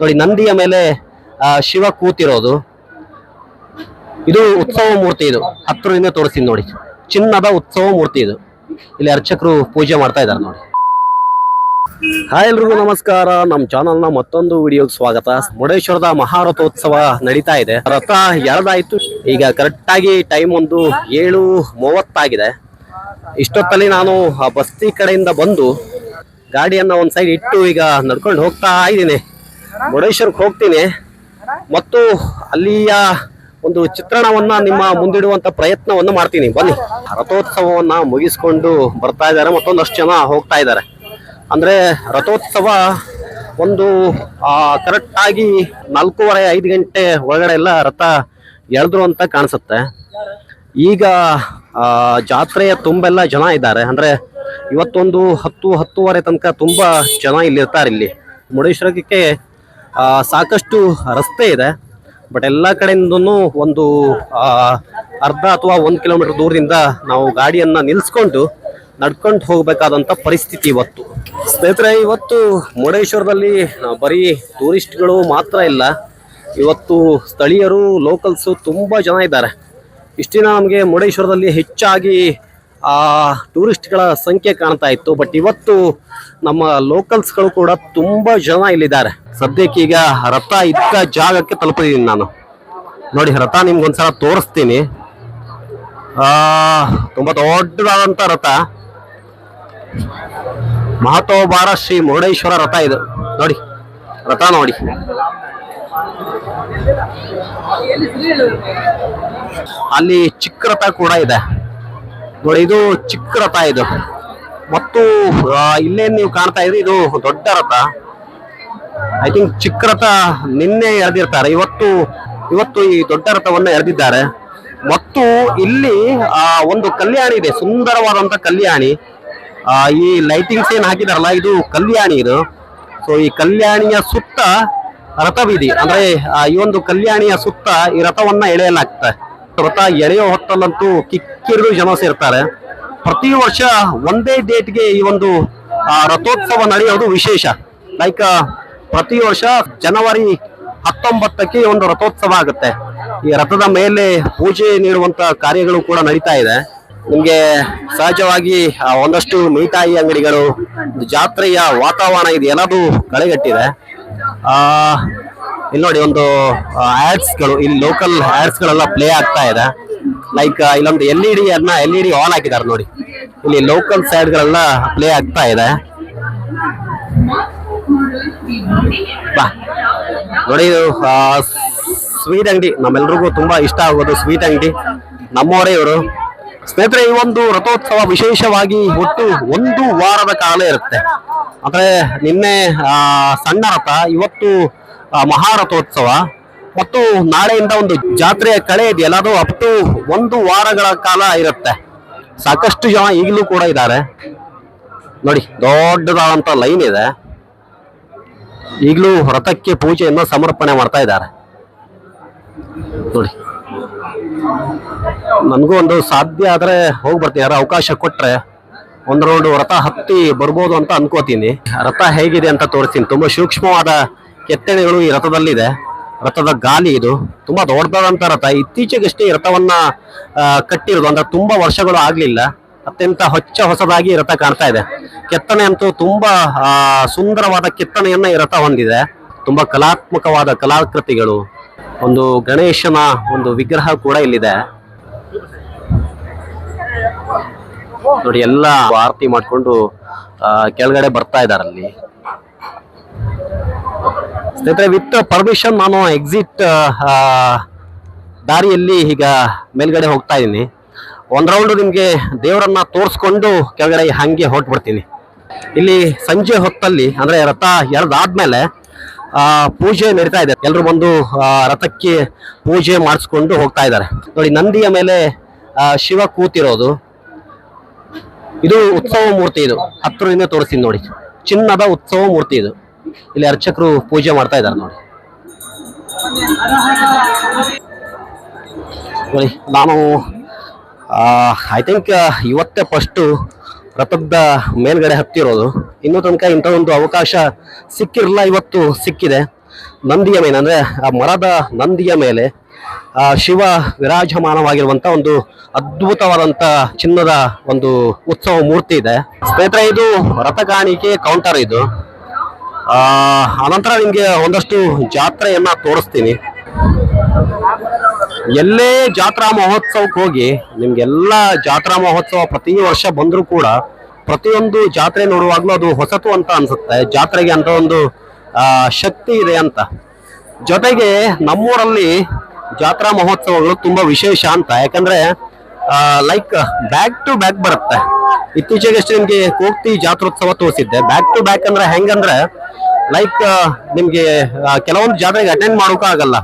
ನೋಡಿ, ನಂದಿಯ ಮೇಲೆ ಶಿವ ಕೂತಿರೋದು. ಇದು ಉತ್ಸವ ಮೂರ್ತಿ ಇದು. ಹತ್ತಿರದಿಂದ ತೋರಿಸ್ತೀನಿ ನೋಡಿ. ಚಿನ್ನದ ಉತ್ಸವ ಮೂರ್ತಿ ಇದು. ಇಲ್ಲಿ ಅರ್ಚಕರು ಪೂಜೆ ಮಾಡ್ತಾ ಇದ್ದಾರೆ ನೋಡಿ. ಹಾಯ್ ಎಲ್ರಿಗೂ ನಮಸ್ಕಾರ. ನಮ್ಮ ಚಾನಲ್ನ ಮತ್ತೊಂದು ವಿಡಿಯೋಗೆ ಸ್ವಾಗತ. ಮುರುಡೇಶ್ವರದ ಮಹಾರಥೋತ್ಸವ ನಡೀತಾ ಇದೆ. ರಥ ಎರಡಾಯ್ತು ಈಗ ಕರೆಕ್ಟ್ ಆಗಿ ಟೈಮ್ ಒಂದು ಏಳು ಮೂವತ್ತಾಗಿದೆ. ಇಷ್ಟೊತ್ತಲ್ಲಿ ನಾನು ಆ ಬಸ್ತಿ ಕಡೆಯಿಂದ ಬಂದು ಗಾಡಿಯನ್ನ ಒಂದ್ ಸೈಡ್ ಇಟ್ಟು ಈಗ ನಡ್ಕೊಂಡು ಹೋಗ್ತಾ ಇದ್ದೀನಿ. ಮುರುಡೇಶ್ವರಕ್ಕೆ ಹೋಗ್ತೀನಿ. ಮತ್ತು ಅಲ್ಲಿಯ ಒಂದು ಚಿತ್ರಣವನ್ನ ನಿಮ್ಮ ಮುಂದಿಡುವಂತ ಪ್ರಯತ್ನವನ್ನು ಮಾಡ್ತೀನಿ. ಬನ್ನಿ. ರಥೋತ್ಸವವನ್ನ ಮುಗಿಸ್ಕೊಂಡು ಬರ್ತಾ ಇದ್ದಾರೆ. ಮತ್ತೊಂದಷ್ಟು ಜನ ಹೋಗ್ತಾ ಇದ್ದಾರೆ. ಅಂದ್ರೆ ರಥೋತ್ಸವ ಒಂದು ಕರೆಕ್ಟ್ ಆಗಿ ನಾಲ್ಕೂವರೆ ಐದು ಗಂಟೆ ಒಳಗಡೆ ಎಲ್ಲ ರಥ ಎಳೆದ್ರು ಅಂತ ಕಾಣಿಸುತ್ತೆ. ಈಗ ಆ, ಜಾತ್ರೆಯ ತುಂಬೆಲ್ಲ ಜನ ಇದ್ದಾರೆ. ಅಂದ್ರೆ ಇವತ್ತೊಂದು ಹತ್ತು ಹತ್ತುವರೆ ತನಕ ತುಂಬಾ ಜನ ಇಲ್ಲಿರ್ತಾರೆ ಇಲ್ಲಿ. ಮುರುಡೇಶ್ವರಕ್ಕೆ ಸಾಕಷ್ಟು ರಸ್ತೆ ಇದೆ ಬಟ್ ಎಲ್ಲ ಕಡೆಯಿಂದನೂ ಒಂದು ಅರ್ಧ ಅಥವಾ ಒಂದು ಕಿಲೋಮೀಟರ್ ದೂರದಿಂದ ನಾವು ಗಾಡಿಯನ್ನು ನಿಲ್ಲಿಸ್ಕೊಂಡು ನಡ್ಕೊಂಡು ಹೋಗಬೇಕಾದಂಥ ಪರಿಸ್ಥಿತಿ ಇವತ್ತು. ಸ್ನೇಹಿತರೆ, ಇವತ್ತು ಮುರುಡೇಶ್ವರದಲ್ಲಿ ಬರೀ ಟೂರಿಸ್ಟ್ಗಳು ಮಾತ್ರ ಇಲ್ಲ, ಇವತ್ತು ಸ್ಥಳೀಯರು ಲೋಕಲ್ಸು ತುಂಬ ಜನ ಇದ್ದಾರೆ. ಇಷ್ಟಿನ ನಮಗೆ ಮುರುಡೇಶ್ವರದಲ್ಲಿ ಹೆಚ್ಚಾಗಿ ಆ ಟೂರಿಸ್ಟ್ಗಳ ಸಂಖ್ಯೆ ಕಾಣ್ತಾ ಇತ್ತು ಬಟ್ ಇವತ್ತು ನಮ್ಮ ಲೋಕಲ್ಸ್ಗಳು ಕೂಡ ತುಂಬಾ ಜನ ಇಲ್ಲಿದ್ದಾರೆ. ಸದ್ಯಕ್ಕೆ ಈಗ ರಥ ಇದ್ದ ಜಾಗಕ್ಕೆ ತಲುಪಿದ್ದೀನಿ ನಾನು. ನೋಡಿ, ರಥ ನಿಮ್ಗೊಂದ್ಸಲ ತೋರಿಸ್ತೀನಿ. ತುಂಬಾ ದೊಡ್ಡದಾದಂತ ರಥ. ಮಹತೋಬಾರ ಶ್ರೀ ಮುರುಡೇಶ್ವರ ರಥ ಇದು. ನೋಡಿ, ರಥ ನೋಡಿ. ಅಲ್ಲಿ ಚಿಕ್ಕ ರಥ ಕೂಡ ಇದೆ. ಇದು ಚಿಕ್ಕ ರಥ ಇದು. ಮತ್ತು ಇಲ್ಲೇನು ನೀವು ಕಾಣ್ತಾ ಇದ್ರಿ, ಇದು ದೊಡ್ಡ ರಥ. ಐ ಥಿಂಕ್ ಚಿಕ್ಕ ರಥ ನಿನ್ನೆ ಎಳೆದಿರ್ತಾರೆ ಇವತ್ತು ಇವತ್ತು ಈ ದೊಡ್ಡ ರಥವನ್ನು ಎಳೆದಿದ್ದಾರೆ ಮತ್ತು ಇಲ್ಲಿ ಒಂದು ಕಲ್ಯಾಣಿ ಇದೆ, ಸುಂದರವಾದಂತ ಕಲ್ಯಾಣಿ. ಈ ಲೈಟಿಂಗ್ಸ್ ಏನ್ ಹಾಕಿದಾರಲ್ಲ, ಇದು ಕಲ್ಯಾಣಿ ಇದು. ಸೊ ಈ ಕಲ್ಯಾಣಿಯ ಸುತ್ತ ರಥವಿಧಿ. ಅಂದ್ರೆ ಈ ಒಂದು ಕಲ್ಯಾಣಿಯ ಸುತ್ತ ಈ ರಥವನ್ನ ಎಳೆಯಲಾಗ್ತದೆ. ರಥ ಎಳೆಯೋ ಹೊತ್ತಲ್ಲಂತೂ ಕಿಕ್ಕಿರಿದು ಜನ ಸೇರ್ತಾರೆ ಪ್ರತಿ ವರ್ಷ ಒಂದೇ ಡೇಟ್ಗೆ ಈ ಒಂದು ರಥೋತ್ಸವ ನಡೆಯೋದು ವಿಶೇಷ. ಲೈಕ್ ಪ್ರತಿ ವರ್ಷ ಜನವರಿ ಹತ್ತೊಂಬತ್ತಕ್ಕೆ ಒಂದು ರಥೋತ್ಸವ ಆಗುತ್ತೆ. ಈ ರಥದ ಮೇಲೆ ಪೂಜೆ ನೀಡುವಂತ ಕಾರ್ಯಗಳು ಕೂಡ ನಡೀತಾ ಇದೆ. ನಿಮಗೆ ಸಹಜವಾಗಿ ಒಂದಷ್ಟು ಮಿಠಾಯಿ ಅಂಗಡಿಗಳು, ಜಾತ್ರೆಯ ವಾತಾವರಣ ಇದು ಎಲ್ಲದೂ ಕಳೆಗಟ್ಟಿದೆ. ಆ, ಇಲ್ಲಿ ನೋಡಿ ಒಂದು ಆಡ್ಸ್ಗಳು, ಇಲ್ಲಿ ಲೋಕಲ್ ಆಡ್ಸ್ ಗಳೆಲ್ಲ ಪ್ಲೇ ಆಗ್ತಾ ಇದೆ. ಲೈಕ್ ಇಲ್ಲೊಂದು ಎಲ್ ಇ ಡಿ ಅನ್ನ ಎಲ್ ಇ ಡಿ ಆನ್ ಹಾಕಿದ್ದಾರೆ ನೋಡಿ. ಇಲ್ಲಿ ಲೋಕಲ್ ಸೈಡ್ ಗಳೆಲ್ಲ ಪ್ಲೇ ಆಗ್ತಾ ಇದೆ. ನೋಡಿ ಸ್ವೀಟ್ ಅಂಗಡಿ. ನಮ್ಮೆಲ್ರಿಗೂ ತುಂಬಾ ಇಷ್ಟ ಆಗೋದು ಸ್ವೀಟ್ ಅಂಗಡಿ. ನಮ್ಮವರೇ ಇವರು. ಸ್ನೇಹಿತರೆ, ಈ ಒಂದು ರಥೋತ್ಸವ ವಿಶೇಷವಾಗಿ ಒಟ್ಟು ಒಂದು ವಾರದ ಕಾಲ ಇರುತ್ತೆ. ಅಂದ್ರೆ ನಿನ್ನೆ ಸಣ್ಣ ರಥ, ಇವತ್ತು ಮಹಾರಥೋತ್ಸವ. ಮತ್ತು ನಾಳೆಯಿಂದ ಒಂದು ಜಾತ್ರೆಯ ಕಳೆ ಇದೆಯಲ್ಲ ಅದು ಅಪ್ ಟು ಒಂದು ವಾರಗಳ ಕಾಲ ಇರುತ್ತೆ. ಸಾಕಷ್ಟು ಜನ ಈಗಲೂ ಕೂಡ ಇದ್ದಾರೆ. ನೋಡಿ ದೊಡ್ಡದಾದಂಥ ಲೈನ್ ಇದೆ. ಈಗಲೂ ರಥಕ್ಕೆ ಪೂಜೆಯನ್ನು ಸಮರ್ಪಣೆ ಮಾಡ್ತಾ ಇದ್ದಾರೆ. ನೋಡಿ. ನನಗೂ ಒಂದು ಸಾಧ್ಯ ಆದರೆ ಹೋಗಿ ಬರ್ತೀನಿ ಯಾರೋ ಅವಕಾಶ ಕೊಟ್ಟರೆ ಒಂದು ರೌಂಡ್ ವ್ರತ ಹತ್ತಿ ಬರ್ಬೋದು ಅಂತ ಅನ್ಕೋತೀನಿ. ರಥ ಹೇಗಿದೆ ಅಂತ ತೋರಿಸ್ತೀನಿ. ತುಂಬಾ ಸೂಕ್ಷ್ಮವಾದ ಕೆತ್ತನೆಗಳು ಈ ರಥದಲ್ಲಿದೆ. ರಥದ ಗಾಲಿ ಇದು. ತುಂಬಾ ದೊಡ್ಡದಾದಂತ ರಥ. ಇತ್ತೀಚೆಗಷ್ಟೇ ರಥವನ್ನ ಕಟ್ಟಿರೋದು. ಅಂದ್ರೆ ತುಂಬಾ ವರ್ಷಗಳು ಆಗ್ಲಿಲ್ಲ. ಅತ್ಯಂತ ಹೊಚ್ಚ ಹೊಸದಾಗಿ ರಥ ಕಾಣ್ತಾ ಇದೆ. ಕೆತ್ತನೆ ಅಂತೂ ತುಂಬಾ ಸುಂದರವಾದ ಕೆತ್ತನೆಯನ್ನ ಈ ರಥ ಹೊಂದಿದೆ. ತುಂಬಾ ಕಲಾತ್ಮಕವಾದ ಕಲಾಕೃತಿಗಳು. ಒಂದು ಗಣೇಶನ ಒಂದು ವಿಗ್ರಹ ಕೂಡ ಇಲ್ಲಿದೆ. ನೋಡಿ, ಎಲ್ಲ ಆರತಿ ಮಾಡಿಕೊಂಡು ಕೆಳಗಡೆ ಬರ್ತಾ ಇದ್ದಾರೆ ಅಲ್ಲಿ. ಸ್ನೇಹಿತರೆ, ವಿತ್ ಪರ್ಮಿಷನ್ ನಾನು ಎಕ್ಸಿಟ್ ದಾರಿಯಲ್ಲಿ ಈಗ ಮೇಲ್ಗಡೆ ಹೋಗ್ತಾ ಇದ್ದೀನಿ. ಒಂದ್ ರೌಂಡ್ ನಿಮ್ಗೆ ದೇವರನ್ನ ತೋರಿಸ್ಕೊಂಡು ಕೆಳಗಡೆ ಹಂಗೆ ಹೊರಟ್ಬಿಡ್ತೀನಿ. ಇಲ್ಲಿ ಸಂಜೆ ಹೊತ್ತಲ್ಲಿ, ಅಂದ್ರೆ ರಥ ಎರಡಾದ್ಮೇಲೆ ಆ, ಪೂಜೆ ನಡೀತಾ ಇದೆ. ಎಲ್ರು ಬಂದು ರಥಕ್ಕೆ ಪೂಜೆ ಮಾಡಿಸ್ಕೊಂಡು ಹೋಗ್ತಾ ಇದ್ದಾರೆ. ನೋಡಿ, ನಂದಿಯ ಮೇಲೆ ಶಿವ ಕೂತಿರೋದು. ಇದು ಉತ್ಸವ ಮೂರ್ತಿ ಇದು. ಹತ್ತಿರದಿಂದ ತೋರಿಸ್ತೀನಿ ನೋಡಿ. ಚಿನ್ನದ ಉತ್ಸವ ಮೂರ್ತಿ ಇದು. ಇಲ್ಲಿ ಅರ್ಚಕರು ಪೂಜೆ ಮಾಡ್ತಾ ಇದ್ದಾರೆ ನೋಡಿ. ನಾನು ಐ ಥಿಂಕ್ ಇವತ್ತೇ ಫಸ್ಟು ರಥದ ಮೇಲ್ಗಡೆ ಹತ್ತಿರೋದು. ಇನ್ನೂ ತನಕ ಇಂಥ ಒಂದು ಅವಕಾಶ ಸಿಕ್ಕಿರಲ್ಲ ಇವತ್ತು ಸಿಕ್ಕಿದೆ. ನಂದಿಯ ಮೇಲೆ, ಅಂದರೆ, ಆ ಮರದ ನಂದಿಯ ಮೇಲೆ ಶಿವ ವಿರಾಜಮಾನವಾಗಿರುವಂಥ ಒಂದು ಅದ್ಭುತವಾದಂಥ ಚಿನ್ನದ ಒಂದು ಉತ್ಸವ ಮೂರ್ತಿ ಇದೆ. ಸ್ನೇಹಿತರೆ, ಇದು ರಥಗಾಣಿಕೆ ಕೌಂಟರ್ ಇದು. ಅನಂತರ ನಿಮಗೆ ಒಂದಷ್ಟು ಜಾತ್ರೆಯನ್ನ ತೋರಿಸ್ತೀನಿ. ಎಲ್ಲೇ ಜಾತ್ರಾ ಮಹೋತ್ಸವಕ್ಕೆ ಹೋಗಿ ನಿಮ್ಗೆಲ್ಲ ಜಾತ್ರಾ ಮಹೋತ್ಸವ ಪ್ರತಿ ವರ್ಷ ಬಂದರೂ ಕೂಡ ಪ್ರತಿಯೊಂದು ಜಾತ್ರೆ ನೋಡುವಾಗಲೂ ಅದು ಹೊಸತು ಅಂತ ಅನ್ಸುತ್ತೆ. ಜಾತ್ರೆಗೆ ಅಂತ ಒಂದು ಶಕ್ತಿ ಇದೆ ಅಂತ. ಜೊತೆಗೆ ನಮ್ಮೂರಲ್ಲಿ ಜಾತ್ರಾ ಮಹೋತ್ಸವಗಳು ತುಂಬಾ ವಿಶೇಷ ಅಂತ. ಯಾಕಂದ್ರೆ ಲೈಕ್ ಬ್ಯಾಕ್ ಟು ಬ್ಯಾಕ್ ಬರುತ್ತೆ. ಇತ್ತೀಚೆಗಷ್ಟೇ ನಿಮ್ಗೆ ಕೋಕ್ತಿ ಜಾತ್ರೋತ್ಸವ ತೋರಿಸಿದ್ದೆ. ಬ್ಯಾಕ್ ಟು ಬ್ಯಾಕ್ ಅಂದ್ರೆ ಹೆಂಗಂದ್ರೆ ಲೈಕ್ ನಿಮ್ಗೆ ಕೆಲವೊಂದು ಜಾತ್ರೆಗೆ ಅಟೆಂಡ್ ಮಾಡೋಕೆ ಆಗಲ್ಲ.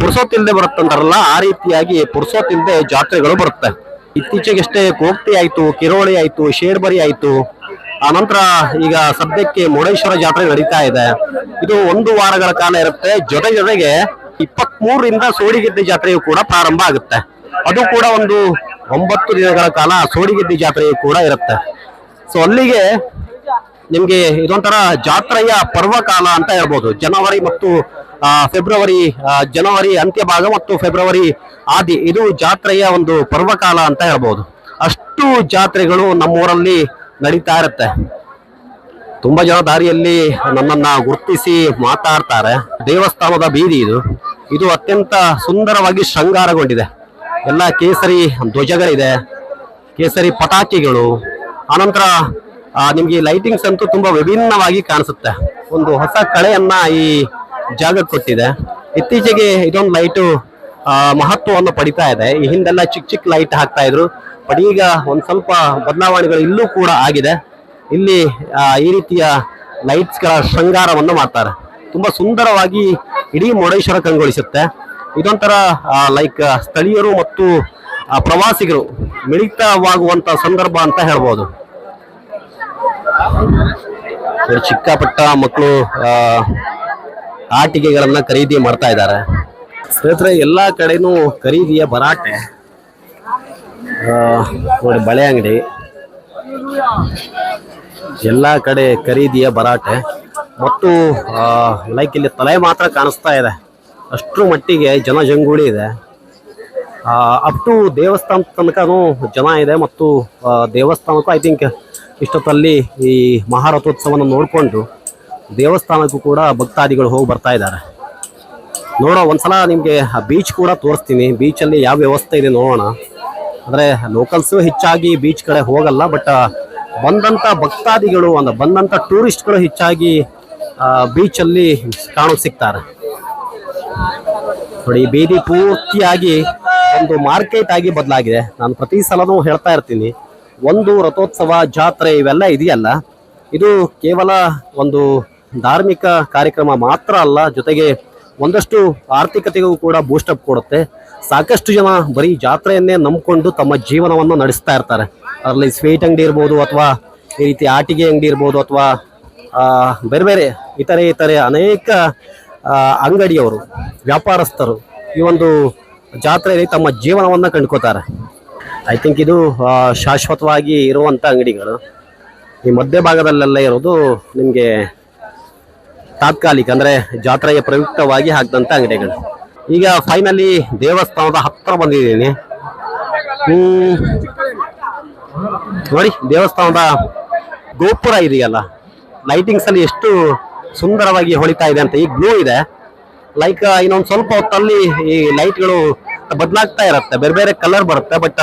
ಪುರ್ಸೋತಿಲ್ದೆ ಬರುತ್ತಂತಾರಲ್ಲ, ಆ ರೀತಿಯಾಗಿ ಪುರ್ಸೋತಿಲ್ದೆ ಜಾತ್ರೆಗಳು ಬರುತ್ತೆ. ಇತ್ತೀಚೆಗಷ್ಟೇ ಕೋಕ್ತಿ ಆಯ್ತು, ಕಿರೋಳಿ ಆಯ್ತು, ಶೇರ್ಬರಿ ಆಯ್ತು. ಆನಂತರ ಈಗ ಸದ್ಯಕ್ಕೆ ಮುರುಡೇಶ್ವರ ಜಾತ್ರೆ ನಡೀತಾ ಇದೆ. ಇದು ಒಂದು ವಾರಗಳ ಕಾಲ ಇರುತ್ತೆ. ಜೊತೆ ಜೊತೆಗೆ ಇಪ್ಪತ್ತ್ ಮೂರರಿಂದ ಸೋಡಿಗೆದ್ದೆ ಜಾತ್ರೆಯು ಕೂಡ ಪ್ರಾರಂಭ ಆಗುತ್ತೆ. ಅದು ಕೂಡ ಒಂದು ಒಂಬತ್ತು ದಿನಗಳ ಕಾಲ ಸೋಡಿಗೆದ್ದಿ ಜಾತ್ರೆ ಕೂಡ ಇರುತ್ತೆ. ಸೊ ಅಲ್ಲಿಗೆ ನಿಮ್ಗೆ ಇದೊಂಥರ ಜಾತ್ರೆಯ ಪರ್ವಕಾಲ ಅಂತ ಹೇಳ್ಬೋದು. ಜನವರಿ ಮತ್ತು ಫೆಬ್ರವರಿ ಜನವರಿ ಅಂತ್ಯ ಭಾಗ ಮತ್ತು ಫೆಬ್ರವರಿ ಆದಿ. ಇದು ಜಾತ್ರೆಯ ಒಂದು ಪರ್ವಕಾಲ ಅಂತ ಹೇಳ್ಬೋದು. ಅಷ್ಟು ಜಾತ್ರೆಗಳು ನಮ್ಮೂರಲ್ಲಿ ನಡೀತಾ ಇರುತ್ತೆ. ತುಂಬಾ ಜನ ದಾರಿಯಲ್ಲಿ ನನ್ನನ್ನ ಗುರುತಿಸಿ ಮಾತಾಡ್ತಾರೆ. ದೇವಸ್ಥಾನದ ಬೀದಿ ಇದು. ಇದು ಅತ್ಯಂತ ಸುಂದರವಾಗಿ ಶೃಂಗಾರಗೊಂಡಿದೆ. ಎಲ್ಲ ಕೇಸರಿ ಧ್ವಜಗಳಿದೆ, ಕೇಸರಿ ಪಟಾಕಿಗಳು. ಆನಂತರ ನಿಮಗೆ ಲೈಟಿಂಗ್ಸ್ ಅಂತೂ ತುಂಬಾ ವಿಭಿನ್ನವಾಗಿ ಕಾಣಿಸುತ್ತೆ. ಒಂದು ಹೊಸ ಕಳೆಯನ್ನ ಈ ಜಾಗಕ್ಕೆ ಕೊಟ್ಟಿದೆ. ಇತ್ತೀಚೆಗೆ ಇದೊಂದು ಲೈಟು ಮಹತ್ವವನ್ನು ಪಡಿತಾ ಇದೆ. ಈ ಹಿಂದೆಲ್ಲ ಚಿಕ್ಕ ಚಿಕ್ಕ ಲೈಟ್ ಹಾಕ್ತಾ ಇದ್ರು. ಬಟ್ ಈಗ ಒಂದು ಸ್ವಲ್ಪ ಬದಲಾವಣೆಗಳು ಇಲ್ಲೂ ಕೂಡ ಆಗಿದೆ. ಇಲ್ಲಿ ಈ ರೀತಿಯ ಲೈಟ್ಸ್ಗಳ ಶೃಂಗಾರವನ್ನು ಮಾಡ್ತಾರೆ. ತುಂಬಾ ಸುಂದರವಾಗಿ ಇಡೀ ಮುರುಡೇಶ್ವರ ಕಂಗೊಳಿಸುತ್ತೆ. ಇದೊಂಥರ ಲೈಕ್ ಸ್ಥಳೀಯರು ಮತ್ತು ಪ್ರವಾಸಿಗರು ಮಿಳಿತವಾಗುವಂತ ಸಂದರ್ಭ ಅಂತ ಹೇಳ್ಬೋದು. ಚಿಕ್ಕಪಟ್ಟ ಮಕ್ಕಳು ಆಟಿಕೆಗಳನ್ನ ಖರೀದಿ ಮಾಡ್ತಾ ಇದ್ದಾರೆ. ಸ್ನೇಹಿತರೆ ಎಲ್ಲಾ ಕಡೆನೂ ಖರೀದಿಯ ಭರಾಟೆ. ಆ, ನೋಡಿ ಬಳೆ ಅಂಗಡಿ. ಎಲ್ಲ ಕಡೆ ಖರೀದಿಯ ಭರಾಟೆ. ಮತ್ತು ಲೈಕ್ ಇಲ್ಲಿ ತಲೆ ಮಾತ್ರ ಕಾಣಿಸ್ತಾ ಇದೆ. ಅಷ್ಟರ ಮಟ್ಟಿಗೆ ಜನ ಜನಜಂಗುಳಿ ಇದೆ. ಅಪ್ ಟು ದೇವಸ್ಥಾನ ತನಕನೂ ಜನ ಇದೆ ಮತ್ತು ದೇವಸ್ಥಾನಕ್ಕೂ ಐ ಥಿಂಕ್ ಇಷ್ಟೊತ್ತಲ್ಲಿ ಈ ಮಹಾರಥೋತ್ಸವನ ನೋಡಿಕೊಂಡು ದೇವಸ್ಥಾನಕ್ಕೂ ಕೂಡ ಭಕ್ತಾದಿಗಳು ಹೋಗಿ ಬರ್ತಾ ಇದ್ದಾರೆ. ನೋಡೋ ಒಂದ್ಸಲ ನಿಮಗೆ ಬೀಚ್ ಕೂಡ ತೋರಿಸ್ತೀನಿ. ಬೀಚಲ್ಲಿ ಯಾವ ವ್ಯವಸ್ಥೆ ಇದೆ ನೋಡೋಣ. ಅಂದರೆ ಲೋಕಲ್ಸು ಹೆಚ್ಚಾಗಿ ಬೀಚ್ ಕಡೆ ಹೋಗಲ್ಲ ಬಟ್ ಬಂದಂಥ ಭಕ್ತಾದಿಗಳು, ಅಂದ್ರೆ ಬಂದಂಥ ಟೂರಿಸ್ಟ್ಗಳು ಹೆಚ್ಚಾಗಿ ಬೀಚಲ್ಲಿ ಕಾಣೋಕೆ ಸಿಗ್ತಾರೆ. ನೋಡಿ, ಬೀದಿ ಪೂರ್ತಿಯಾಗಿ ಒಂದು ಮಾರ್ಕೆಟ್ ಆಗಿ ಬದಲಾಗಿದೆ. ನಾನು ಪ್ರತಿ ಸಲನೂ ಹೇಳ್ತಾ ಇರ್ತೀನಿ, ಒಂದು ರಥೋತ್ಸವ ಜಾತ್ರೆ ಇವೆಲ್ಲ ಇದೆಯಲ್ಲ, ಇದು ಕೇವಲ ಒಂದು ಧಾರ್ಮಿಕ ಕಾರ್ಯಕ್ರಮ ಮಾತ್ರ ಅಲ್ಲ, ಜೊತೆಗೆ ಒಂದಷ್ಟು ಆರ್ಥಿಕತೆಗೂ ಕೂಡ ಬೂಸ್ಟಪ್ ಕೊಡುತ್ತೆ. ಸಾಕಷ್ಟು ಜನ ಬರೀ ಜಾತ್ರೆಯನ್ನೇ ನಂಬಿಕೊಂಡು ತಮ್ಮ ಜೀವನವನ್ನು ನಡೆಸ್ತಾ ಇರ್ತಾರೆ. ಅದರಲ್ಲಿ ಸ್ವೀಟ್ ಅಂಗಡಿ ಇರ್ಬೋದು ಅಥವಾ ಈ ರೀತಿ ಆಟಿಕೆ ಅಂಗಡಿ ಇರ್ಬೋದು ಅಥವಾ ಬೇರೆ ಬೇರೆ ಇತರೆ ಇತರೆ ಅನೇಕ ಅಂಗಡಿಯವರು, ವ್ಯಾಪಾರಸ್ಥರು ಈ ಒಂದು ಜಾತ್ರೆಯಲ್ಲಿ ತಮ್ಮ ಜೀವನವನ್ನು ಕಂಡುಕೋತಾರೆ ಐ ಥಿಂಕ್ ಇದು ಶಾಶ್ವತವಾಗಿ ಇರುವಂಥ ಅಂಗಡಿಗಳು. ಈ ಮಧ್ಯಭಾಗದಲ್ಲೆಲ್ಲ ಇರೋದು ನಿಮಗೆ ತಾತ್ಕಾಲಿಕ, ಅಂದರೆ ಜಾತ್ರೆಯ ಪ್ರಯುಕ್ತವಾಗಿ ಹಾಕಿದಂಥ ಅಂಗಡಿಗಳು. ಈಗ ಫೈನಲಿ ದೇವಸ್ಥಾನದ ಹತ್ತಿರ ಬಂದಿದ್ದೀನಿ. ನೋಡಿ, ದೇವಸ್ಥಾನದ ಗೋಪುರ ಇದೆಯಲ್ಲ ಲೈಟಿಂಗ್ಸಲ್ಲಿ ಎಷ್ಟು ಸುಂದರವಾಗಿ ಹೊಳಿತಾ ಇದೆ ಅಂತ ಈ ಗ್ಲೂ ಇದೆ. ಲೈಕ್ ಇನ್ನೊಂದು ಸ್ವಲ್ಪ ಹೊತ್ತಲ್ಲಿ ಈ ಲೈಟ್ಗಳು ಬದಲಾಗ್ತಾ ಇರುತ್ತೆ. ಬೇರೆ ಬೇರೆ ಕಲರ್ ಬರುತ್ತೆ ಬಟ್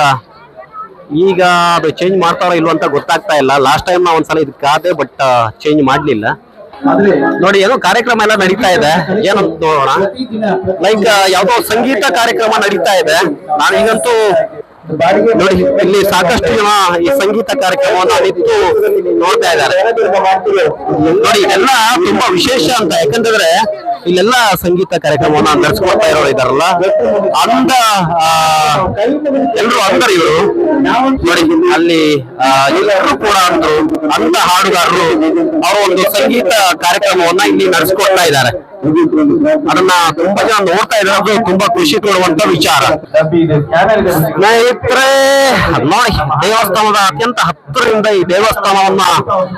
ಈಗ ಅದು ಚೇಂಜ್ ಮಾಡ್ತಾರೋ ಇಲ್ವೋ ಅಂತ ಗೊತ್ತಾಗ್ತಾ ಇಲ್ಲ. ಲಾಸ್ಟ್ ಟೈಮ್ ನಾವು ಒಂದ್ಸಲ ಇದಕ್ಕೆ ಕಾದೆ ಬಟ್ ಚೇಂಜ್ ಮಾಡಲಿಲ್ಲ. ನೋಡಿ ಏನೋ ಕಾರ್ಯಕ್ರಮ ಎಲ್ಲ ನಡೀತಾ ಇದೆ. ಏನಂತ ನೋಡೋಣ. ಲೈಕ್ ಯಾವುದೋ ಸಂಗೀತ ಕಾರ್ಯಕ್ರಮ ನಡೀತಾ ಇದೆ. ನಾನು ಈಗಂತೂ ನೋಡಿ ಇಲ್ಲಿ ಸಾಕಷ್ಟು ಜನ ಈ ಸಂಗೀತ ಕಾರ್ಯಕ್ರಮವನ್ನು ನಿಂತು ನೋಡ್ತಾ ಇದ್ದಾರೆ. ನೋಡಿ ಇದೆಲ್ಲ ತುಂಬಾ ವಿಶೇಷ ಅಂತ. ಯಾಕಂತಂದ್ರೆ ಇಲ್ಲೆಲ್ಲ ಸಂಗೀತ ಕಾರ್ಯಕ್ರಮವನ್ನ ನಡೆಸ್ಕೊಳ್ತಾ ಇರೋರು ಇದಾರಲ್ಲ ಅಂದ ಎಲ್ರು ಅಂದರು ಇವರು. ನೋಡಿ ಅಲ್ಲಿ ಎಲ್ಲರೂ ಕೂಡ ಅಂದ್ರು. ಅಂದ ಹಾಡುಗಾರರು ಅವರು ಒಂದು ಸಂಗೀತ ಕಾರ್ಯಕ್ರಮವನ್ನ ಇಲ್ಲಿ ನಡೆಸ್ಕೊಳ್ತಾ ಇದ್ದಾರೆ. ಅದನ್ನ ತುಂಬಾ ಜನ ನೋಡ್ತಾ ಇದ್ದಾರೆ. ತುಂಬಾ ಖುಷಿ ಕೊಡುವಂತ ವಿಚಾರ. ಸ್ನೇಹಿತರೆ ನೋಡಿ ದೇವಸ್ಥಾನದ ಅತ್ಯಂತ ಹತ್ತರಿಂದ ಈ ದೇವಸ್ಥಾನವನ್ನ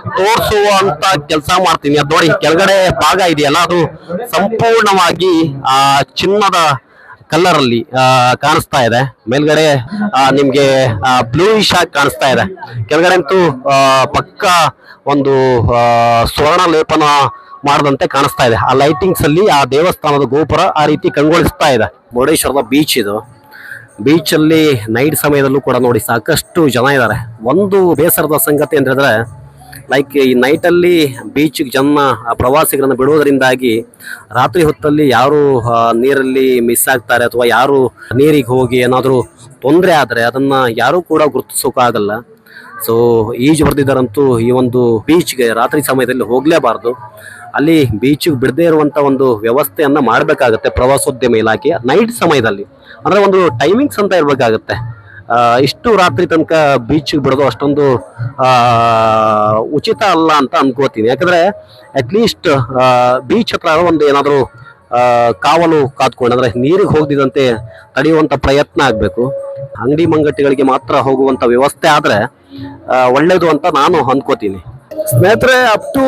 ತೋರಿಸುವಂತ ಕೆಲಸ ಮಾಡ್ತೀನಿ. ಅದು ನೋಡಿ, ಕೆಳಗಡೆ ಭಾಗ ಇದೆಯಲ್ಲ, ಅದು ಸಂಪೂರ್ಣವಾಗಿ, ಆ, ಚಿನ್ನದ ಕಲರ್ ಅಲ್ಲಿ ಕಾಣಿಸ್ತಾ ಇದೆ. ಮೇಲ್ಗಡೆ ನಿಮ್ಗೆ ಬ್ಲೂಯಿಶ್ ಆಗಿ ಕಾಣಿಸ್ತಾ ಇದೆ. ಕೆಳಗಡೆ ಅಂತೂ ಪಕ್ಕ ಒಂದು ಸ್ವರ್ಣ ಲೇಪನ ಮಾಡದಂತೆ ಕಾಣಿಸ್ತಾ ಇದೆ. ಆ ಲೈಟಿಂಗ್ಸ್ ಅಲ್ಲಿ ಆ ದೇವಸ್ಥಾನದ ಗೋಪುರ ಆ ರೀತಿ ಕಂಗೊಳಿಸ್ತಾ ಇದೆ. ಮುರುಡೇಶ್ವರದ ಬೀಚ್ ಇದು. ಬೀಚ್ ಅಲ್ಲಿ ನೈಟ್ ಸಮಯದಲ್ಲೂ ಕೂಡ ನೋಡಿ ಸಾಕಷ್ಟು ಜನ ಇದ್ದಾರೆ. ಒಂದು ಬೇಸರದ ಸಂಗತಿ ಅಂತ ಲೈಕ್ ಈ ನೈಟ್ ಅಲ್ಲಿ ಬೀಚ್ ಜನ ಪ್ರವಾಸಿಗರನ್ನ ಬಿಡುವುದರಿಂದಾಗಿ ರಾತ್ರಿ ಹೊತ್ತಲ್ಲಿ ಯಾರು ನೀರಲ್ಲಿ ಮಿಸ್ ಆಗ್ತಾರೆ ಅಥವಾ ಯಾರು ನೀರಿಗೆ ಹೋಗಿ ಏನಾದರೂ ತೊಂದರೆ ಆದರೆ ಅದನ್ನು ಯಾರೂ ಕೂಡ ಗುರುತಿಸೋಕ್ಕಾಗಲ್ಲ ಸೊ ಈಜು ಬರ್ದಿದ್ದಾರಂತೂ ಈ ಒಂದು ಬೀಚ್ಗೆ ರಾತ್ರಿ ಸಮಯದಲ್ಲಿ ಹೋಗಲೇಬಾರ್ದು. ಅಲ್ಲಿ ಬೀಚಿಗೆ ಬಿಡದೇ ಇರುವಂತ ಒಂದು ವ್ಯವಸ್ಥೆಯನ್ನ ಮಾಡಬೇಕಾಗತ್ತೆ ಪ್ರವಾಸೋದ್ಯಮ ಇಲಾಖೆ ನೈಟ್ ಸಮಯದಲ್ಲಿ. ಅಂದ್ರೆ ಒಂದು ಟೈಮಿಂಗ್ಸ್ ಅಂತ ಇರಬೇಕಾಗತ್ತೆ ಇಷ್ಟು ರಾತ್ರಿ ತನಕ ಬೀಚಿಗೆ ಬಿಡೋದು ಅಷ್ಟೊಂದು ಉಚಿತ ಅಲ್ಲ ಅಂತ ಅನ್ಕೋತೀನಿ. ಯಾಕಂದ್ರೆ ಅಟ್ಲೀಸ್ಟ್ ಬೀಚ್ ಹತ್ರ ಒಂದು ಏನಾದರೂ ಕಾವಲು ಕಾದ್ಕೊಂಡು, ಅಂದ್ರೆ ನೀರಿಗೆ ಹೋಗದಿದಂತೆ ತಡೆಯುವಂತ ಪ್ರಯತ್ನ ಆಗಬೇಕು. ಅಂಗಡಿ ಮಂಗಟ್ಟಿಗಳಿಗೆ ಮಾತ್ರ ಹೋಗುವಂತ ವ್ಯವಸ್ಥೆ ಆದರೆ ಒಳ್ಳೆಯದು ಅಂತ ನಾನು ಅನ್ಕೋತೀನಿ. ಸ್ನೇಹಿತರೆ ಅಪ್ ಟು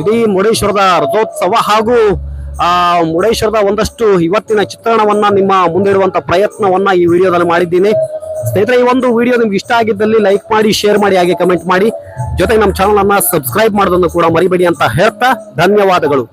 ಇಡೀ ಮುರುಡೇಶ್ವರದ ರಥೋತ್ಸವ ಹಾಗೂ ಮುರುಡೇಶ್ವರದ ಒಂದಷ್ಟು ಇವತ್ತಿನ ಚಿತ್ರಣವನ್ನ ನಿಮ್ಮ ಮುಂದಿಡುವಂತ ಪ್ರಯತ್ನವನ್ನ ಈ ವಿಡಿಯೋದಲ್ಲಿ ಮಾಡಿದ್ದೀನಿ. ಸ್ನೇಹಿತರೆ, ಈ ಒಂದು ವಿಡಿಯೋ ನಿಮ್ಗೆ ಇಷ್ಟ ಆಗಿದ್ದಲ್ಲಿ ಲೈಕ್ ಮಾಡಿ ಶೇರ್ ಮಾಡಿ, ಹಾಗೆ ಕಮೆಂಟ್ ಮಾಡಿ. ಜೊತೆಗೆ ನಮ್ಮ ಚಾನಲ್ ಅನ್ನ ಸಬ್ಸ್ಕ್ರೈಬ್ ಮಾಡೋದನ್ನು ಕೂಡ ಮರಿಬೇಡಿ ಅಂತ ಹೇಳ್ತಾ ಧನ್ಯವಾದಗಳು.